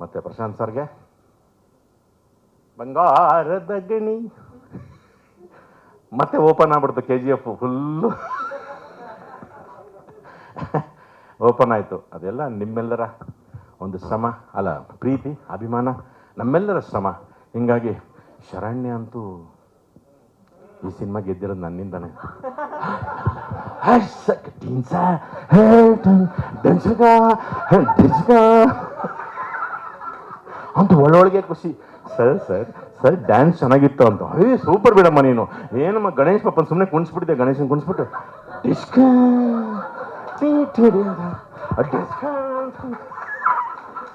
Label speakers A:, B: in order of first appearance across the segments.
A: ಮತ್ತು ಪ್ರಶಾಂತ್ ಸರ್ಗೆ? ಬಂಗಾರದ ಗಣಿ. ಮತ್ತೆ ಓಪನ್ ಆಗ್ಬಿಡ್ತು K G F full. Open ಆಯಿತು. ಅದೆಲ್ಲ ನಿಮ್ಮೆಲ್ಲರ ಒಂದು ಶ್ರಮ ಅಲ್ಲ ಪ್ರೀತಿ ಅಭಿಮಾನ ನಮ್ಮೆಲ್ಲರ ಶ್ರಮ ಹಿಂಗಾಗಿ ಶರಣ್ಯ ಅಂತೂ ಈ ಸಿನಿಮಾ ಗೆದ್ದಿರೋದು ನನ್ನಿಂದನೇ. ಹೇ ಟಿನ್ಸ, ದಂಚಕ, ಡಿಸ್ಕ. ಅಂತ ಒಳ್ಳೊಳಗೆ ಖುಷಿ. ಸರ್ ಸರ್ ಸರ್ ಡ್ಯಾನ್ಸ್ ಚೆನ್ನಾಗಿತ್ತು ಅಂತ. ಅಯ್ಯ ಸೂಪರ್ ಬಿಡಮ್ಮ ನೀನು. ಏನಮ್ಮ ಗಣೇಶ್ ಪಾಪ ಸುಮ್ಮನೆ ಕುಣಿಸ್ಬಿಟ್ಟಿದ್ದೆ ಗಣೇಶನ ಕುಣಿಸ್ಬಿಟ್ಟು? ಡಿಸ್ಕ.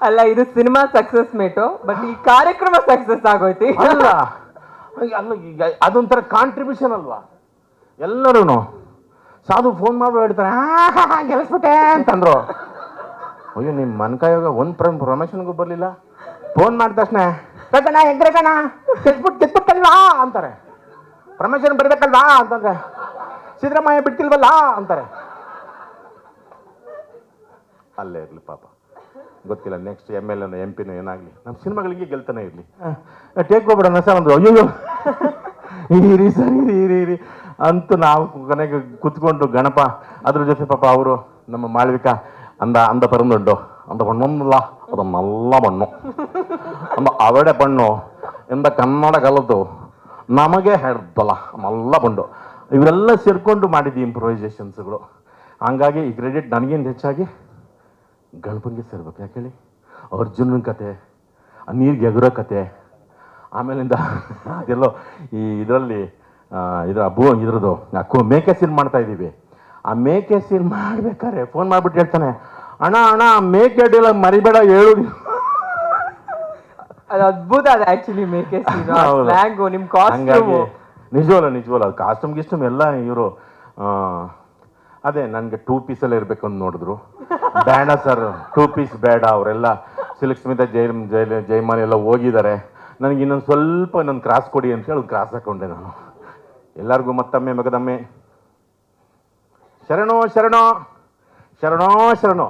B: ಅಲ್ಲ ಇದು ಸಿನಿಮಾ ಸಕ್ಸಸ್ ಮೇಟು ಬಟ್ ಈ ಕಾರ್ಯಕ್ರಮ ಸಕ್ಸಸ್ ಆಗೋಯ್ತು.
A: ಅಲ್ಲ ಅಲ್ಲ ಈಗ ಅದೊಂಥರ ಕಾಂಟ್ರಿಬ್ಯೂಷನ್ ಅಲ್ವಾ? ಎಲ್ಲರೂ ಸಾಧು ಫೋನ್ ಮಾಡಿ ಹೇಳ್ತಾರೆ ಗೆಲ್ಸ್ಬಿಟ್ಟೆ ಅಂತಂದ್ರು. ಅಯ್ಯೋ ನಿಮ್ಮ ಮನ್ಕಾಯೋಗ ಒಂದು ಪ್ರಮ್ ಪ್ರಮೋಷನ್ಗೂ ಬರಲಿಲ್ಲ? ಫೋನ್ ಮಾಡಿದ ತಕ್ಷಣ ಕಣ ಹೆಂಗೆ ಕಣ ಗೆದ್ಬಿಟ್ಟು ಗೆದ್ಬಿಟ್ಟಲ್ವಾ ಅಂತಾರೆ. ಪ್ರಮೋಷನ್ ಬರ್ಬೇಕಲ್ವಾ? ಅಂತಂದ್ರೆ, ಸಿದ್ದರಾಮಯ್ಯ ಬಿಡ್ತಿಲ್ವಲ್ಲ? ಅಂತಾರೆ. ಅಲ್ಲೇ ಇರಲಿ ಪಾಪ. ಗೊತ್ತಿಲ್ಲ next M L N M ಪಿನ ಏನಾಗಲಿ. ನಮ್ಮ ಸಿನಿಮಾಗಳಿಗೆ ಗೆಲ್ತಾನೆ ಇರಲಿ. ಟೇಕ್ ಹೋಗ್ಬಿಡೋಣ ಸರ್ ಒಂದು ಅಯ್ಯೋ ಇರಿ ಸರ್ ಇರಿ ಇರಿ ಇರಿ ಅಂತೂ ನಾವು ಕೊನೆಗೆ ಕುತ್ಕೊಂಡು, ಗಣಪ, ಅದ್ರ ಜೊತೆ ಪಾಪ ಅವರು ನಮ್ಮ ಮಾಳ್ವಿಕ ಅಂದ ಅಂದ പെറുന്നുണ്ടോ ಅಂದ ಬಣ್ಣೊಂದಲ್ಲ ಅದು ನಲ್ಲ ಬಣ್ಣು ಅಂದ അവിടെ ಬಣ್ಣು ಎಂದ ಕನ್ನಡ ಕಲಿತು ನಮಗೆ ಹೇಳ್ತಲ್ಲ ನಲ್ಲ ಬಂಡು ಇವರೆಲ್ಲ ಸೇರಿಕೊಂಡು ಮಾಡಿದ್ದು ಇಂಪ್ರೊವೈಸೇಷನ್ಸ್ಗಳು ಹಂಗಾಗಿ ಈ ಕ್ರೆಡಿಟ್ ನನಗೇನು ಹೆಚ್ಚಾಗಿ ಗಣಪನಿಗೆ ಸೇರ್ಬೇಕು ಯಾಕೆ ಹೇಳಿ ಅರ್ಜುನನ ಕತೆ ನೀರಿಗೆ ಎಗರೋ ಕತೆ ಆಮೇಲಿಂದ ಅದೆಲ್ಲೋ ಈ ಇದರಲ್ಲಿ ಇದರ ಭೂ ಇದ್ರದ್ದು ಮೇಕೆ ಸೀನ್ ಮಾಡ್ತಾ ಇದ್ದೀವಿ ಆ ಮೇಕೆ ಸೀನ್ ಮಾಡ್ಬೇಕಾದ್ರೆ ಫೋನ್ ಮಾಡಿಬಿಟ್ಟು ಹೇಳ್ತಾನೆ ಅಣ್ಣ ಅಣ್ಣ ಮೇಕೆ ಅಡ್ಡಿಲ್ಲ ಮರಿಬೇಡ ಹೇಳು
B: ಅದು ಅದ್ಭುತ ಅದು ಆಕ್ಚುಲಿ ಮೇಕೆ
A: ಹೌದು.
B: ನಿಮ್ ಕಾಸ್ಟ್ಯೂಮು
A: ನಿಜವಲ್ಲ ನಿಜವಲ್ಲ. ಅದು ಕಾಸ್ಟ್ಯೂಮ್ ಗಿಸ್ಟ್ಯೂಮ್ ಎಲ್ಲ ಇವರು ಅದೇ ನನಗೆ ಟೂ ಪೀಸಲ್ಲೇ ಇರಬೇಕು ಅಂತ ನೋಡಿದ್ರು. ಬೇಡ ಸರ್ ಟೂ ಪೀಸ್ ಬೇಡ. ಅವರೆಲ್ಲ ಸಿಲ್ಕ್ ಸ್ಮಿತ ಜೈ ಜೈ ಜೈಮಾನ್ ಎಲ್ಲ ಹೋಗಿದ್ದಾರೆ. ನನಗೆ ಇನ್ನೊಂದು ಸ್ವಲ್ಪ ಇನ್ನೊಂದು ಕ್ರಾಸ್ ಕೊಡಿ ಅಂತ ಹೇಳಿ ಕ್ರಾಸ್ ಹಾಕೊಂಡೆ ನಾನು. ಎಲ್ಲರಿಗೂ ಮತ್ತೊಮ್ಮೆ ಮಗದಮ್ಮೆ. ಶರಣೋ ಶರಣೋ. ಶರಣೋ ಶರಣೋ.